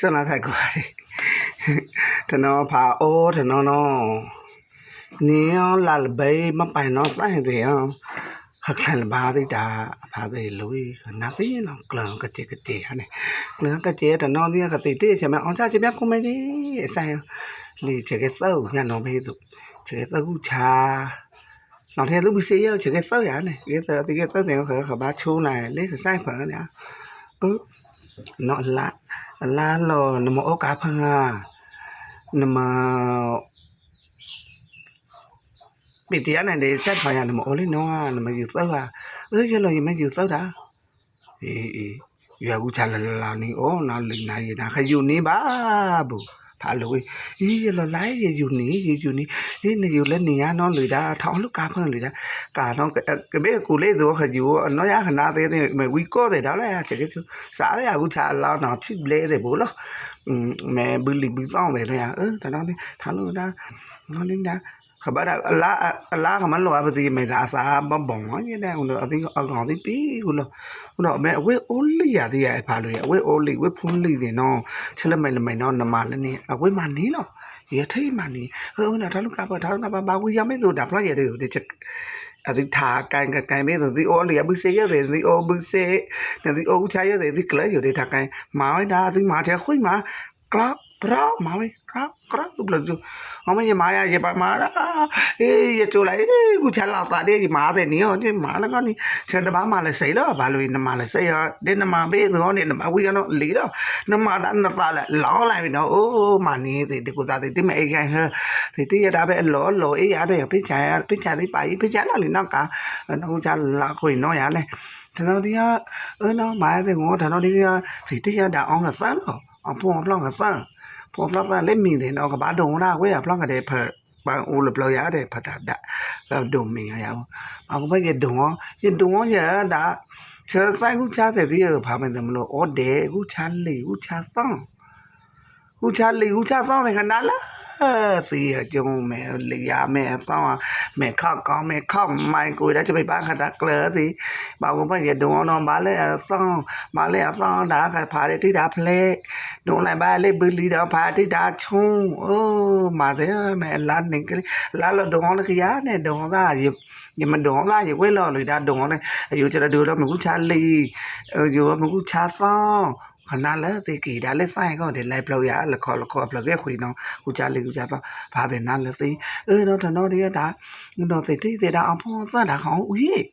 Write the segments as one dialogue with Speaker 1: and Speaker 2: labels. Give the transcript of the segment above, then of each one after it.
Speaker 1: စနာဆိုင်ကွာလေတနောဖာအိုးတနောနောနီယောလာလဘေးမပိုင်တော့ပိုင်တယ်ယောဟခလဘာဒီတာဖာသေးလူနာသိရင်တော့ကလန်ကတိကတိဟာနေကလန်ကတိတနောဒီကတိတေးချင်မအောင်ချချင်မြကုမဲကြီးဆိုင်လီချေကစောညနော်ဘေးသူချေကစောချာနောက်ထဲလူမစီရောချေကစောရနေဒီကတိကစောတယ်ခခဘာချိုးနိုင်လေဆိုင်ဖန်ညာနော်လာ lalo namo o ka phanga nama pitia này để chắc phải namo o le no namo yu sau à ơ yo lo yime yu sau da e e yu gu cha la la ni o na li na yi na kha yu ni ba bu tha lo e yi lo lai ye yu ni ye yu ni e ne ဒါလိုရေးရလလိုက်ရယူနေရယူနေနေနေယူလက်နေရနော်လူဒါထောင်းလူကာဖန်လူဒါကာတော့ကဘေကိုလေးတော့ခကြီးဘောနော်ရခနာသေးသေးမဝီကောတဲ့ဒါလည်းချက်ချက်စားရအခုချာလောင်းတော့ဖြစ်လဲတဲ့ဘောလို့မဲဘူးလီဘူးတော့တယ်လေအဲဒါတော့လေထားလို့ဒါနော်လင်းဒါ ဝဲအိုးလီဝဲဖုန်းလီတယ်နော်ချက်လက်မိုင်လက်မိုင်နော်နမလည်းနေအဝဲမနေလို့ရထိတ်မနေဟိုနော်ဒါလူကပါဒါလူကပါဘာဝီရမဲဆိုဒါဖလိုက်ရတယ်ဒီချက်အဒီထားကန်ကန်မဲဆိုဒီအိုးလီအဘစီရတယ်ဒီအိုးဘစီဒီအိုးချာရတယ်ဒီကလေးရတယ်ထားကန်မာဝဲဒါဒီမာတဲ့ခွိမာကလပ်ဘရာမာဝဲက လပ်ကလပ်လို့ပြောမမရမာရရပါမာရာအေးရချိုလိုက်ကူချလာစားတဲ့မာတဲ့နေရောဒီမာလည်းကနေချက်တပါမာလည်းစိတ်တော့ဘာလို့နမလည်းစိတ်ရဒီနမဘေးသောနေနမဝီကတော့လီတော့နမဒါနသားလည်းလောင်းလိုက်ပြီနော်အိုးမာနေတဲ့ဒီကူသားတဲ့ဒီမအေးခိုင်ဟဲဒီတရတာပဲလောလောအေးရတဲ့ပိချာပိချာသေးပါပိချာလာလီနောက်ကနောက်ချလာခွေနော်ရလဲကျွန်တော်ဒီကအဲနော်မာတဲ့ငေါကျွန်တော်ဒီကဒီတရတာအောင်ကစမ်းတော့အပေါ်အပလောက်ကစမ်း ပေါ်ပလောက်လက်မီတယ်နော်ကဘာဒုံနာဝဲအပလောက်ကတဲ့ဖက်ပန်အိုလပလောရတဲ့ဖတ်တာဒါဒုံမင်းရအောင်အခုဘက်ကဒုံရင်ဒုံရတာချာဆိုင်ခုချာတဲ့ဒီဘာမှမလို့အော်တယ်ခုချာလေခုချာဆောင် ခုချာလေခုချာဆောင်တဲ့ခဏလားစီရကြုံမယ်လျာမယ်ဆောင်းမယ်ခောက်ကောင်းမယ်ခောက်မိုင်ကိုဒါချပိပါခတာကလစီဘာဘဘရဒုံတော့မလဲဆောင်းမလဲဆောင်းဒါကဖာရတိတာဖလဲဒုံလိုက်ပါလေဘလီတော့ဖာတိတာချုံအိုးမာတယ်မယ်လာနေကလာလို့ဒုံလည်းခရနဲ့ဒုံသားရညမဒုံသားရဝဲလို့လေဒါဒုံလည်းအယူကျတော့ဒုတော့မကူချလီယူမကူချဆောင်း ခဏလဲသိကီဒါလဲဆိုင်ကောဒီ live လောက်ရလခေါ်လခေါ် upload ရခွေနော်ကိုကြလေကိုကြတော့ဘာတယ်နာလဲသိအဲတော့တနော်တည်းကဒါနော်သိသိစေတာအဖုံးသတ်တာခေါင်းဦးကြီး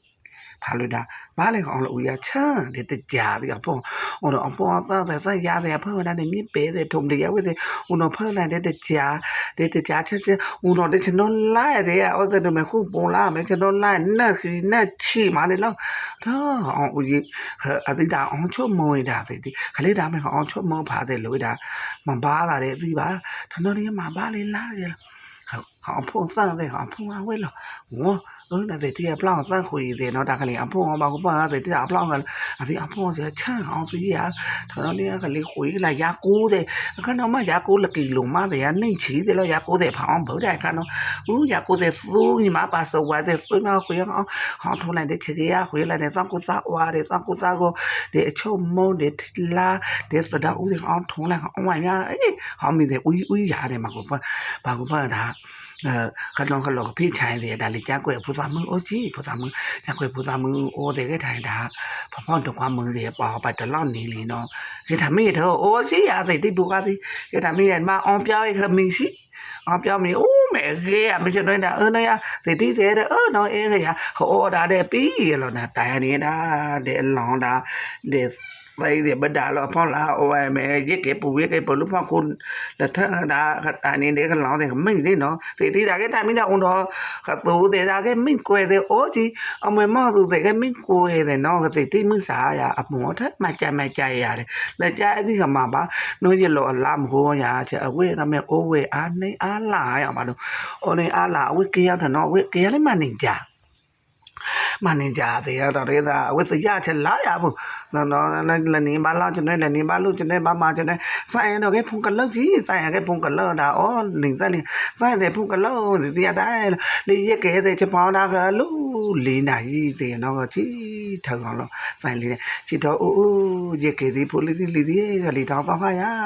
Speaker 1: လို့ဒါဘာလဲခေါလို့ဦးရချမ်းဒီတကြာဒီအဖောဟိုတော့အဖောသတ်တဲ့ဆက်ရတယ်အဖောဒါနေမြစ်ပေးတဲ့ထုံတရဝဲတဲ့ဟိုတော့ဖလိုက်တဲ့တကြာဒီတကြာချက်ချက်ဟိုတော့ဒီကျွန်တော်လိုက်တဲ့အော်တဲ့မခုပုံလာမယ်ကျွန်တော်လိုက်နက်ခီနက်ချီမာနေတော့တော့အောင်ဦးကြီးအတိတာအောင်ချုံမွေးတာသိဒီခလေးဒါမဲ့အောင်ချုံမောဖာတဲ့လို့ဒါမဘာလာတဲ့အသိပါထနော်လေးမှာဘာလေးလာရလား လုံးနဲ့တဲ့အပလောင်းသန့်ခွေစေနော်ဒါကလေးအဖုံအောင်ပါကိုပါတဲ့အပလောင်းကအဲ့ဒီအဖုံစချမ်းအောင်စီရဒါတော့လေးကလေးခွေလာရာ90အခါတော့မှရာ90ကီလိုမှတဲ့နှိမ့်ချီတယ်လို့ရာ90ဖောင်းဗုဒ္ဓအခါတော့ဦးရာ90သူညီမပါစောဝါတဲ့သူနာခွေအောင်ဟောင်းထိုးလိုက်တဲ့ချေရခွေလာတဲ့သန့်ကိုစားဝါတဲ့သန့်ကိုစားကိုဒီအချုပ်မုံတဲ့လာတဲ့စဒါဦးတဲ့အောင်ထုံးလိုက်အောင်ဝိုင်းရအဲ့ဟောင်းမိတဲ့ဦးဦးရတယ်မှာကိုပါဘာကိုပါဒါขนมขนมพี่ชายเดียดาลิจ้ากวยผู้สามมือโอ้จีผู้สามมือจ้ากวยผู้สามมือโอ้เดียก็ถ่ายดาพอพ่อนถึงความมือเดียปอไปตลอดนี่เลยเนาะคือทำไม่เธอโอ้จีอาะไรที่ดูกานสิคือทำไม่เห็นมาออมเจ้าเคำมีสิออมเจ้ามีโอ้แม่เกี้ยไม่ใช่น้อยนะเออนี่ยสิที่เสียเด้อเออน้อยเอ๋ยเขาโอ้ดาเดปีเรานะแต่อันนี้ดาเดหลองดาเด ออခလုံးခလုံးဖိချိုင်းတယ်ဒါလေးကြွယ်ပူစာမင်းအိုကြီးပူစာမင်းကြွယ်ပူစာမင်းအိုတဲ့ကထိုင်တာဖဖောင်းတော့ကွာမင်းတယ်ပါပါတလောက်နေလီနော်ခေတမေတော့အိုစီရတဲ့တိပူကားစီခေတမေမအောင်ပြောင်းရခမင်းစီအောင်ပြောင်းမီအိုးမဲကေးမချွန်းတာအနရသေတိသေးတဲ့အော်နော်အေးခရဟောဒါတဲ့ပြီးရလို့နာတိုင်နေတာတဲ့လောင်းတာတဲ့သိတယ်ဗဒါလောဖောင်းလာအိုမဲရစ်ကေပူရစ်ကေပလူဖောင်းကိုလက်ထဒါအနင်းတဲ့ကလောင်းတဲ့မိတ်လေးနော်သေတိတာကတိုင်မင်းတော့တော့ခသူတဲ့ဒါကမိတ်ကွယ်တဲ့အိုကြီးအမမသူတဲ့ကမိတ်ကွယ်တဲ့နော်သေတိမိစားရအမောထမကြမကြရတယ်လက်ကြအသီးကမှာပါနှွေးရလောအလားမဟောရချက်အဝေးရမယ်အိုးဝေးအားနေအားလာရမှာတော့အိုနေအားလာအဝေးကေရတဲ့နော်အဝေးကေရလေးမနေကြ မနေကြသေးရတော့ရဲသားအဝတ်စရချက်လာရဘူးနော်နော်လည်းနေပါလားကျွန်တော်လည်းနေပါလို့ကျွန်တော်ဘာမှကျွန်တော်ဆိုင်တော့ကဖုန်ကလောက်ကြီးဆိုင်ရကဖုန်ကလောက်တာအော်နေစနေဆိုင်တဲ့ဖုန်ကလောက်ဒီရတိုင်းလေရကဲတဲ့ချက်ပေါင်းတာကလူလေးနာကြီးတဲ့နော်ချီထောင်အောင်လို့ဆိုင်လေးချီတော့အိုးရကဲဒီဖူလေးလေးလေးကလေးတောင်းတော့ခါရ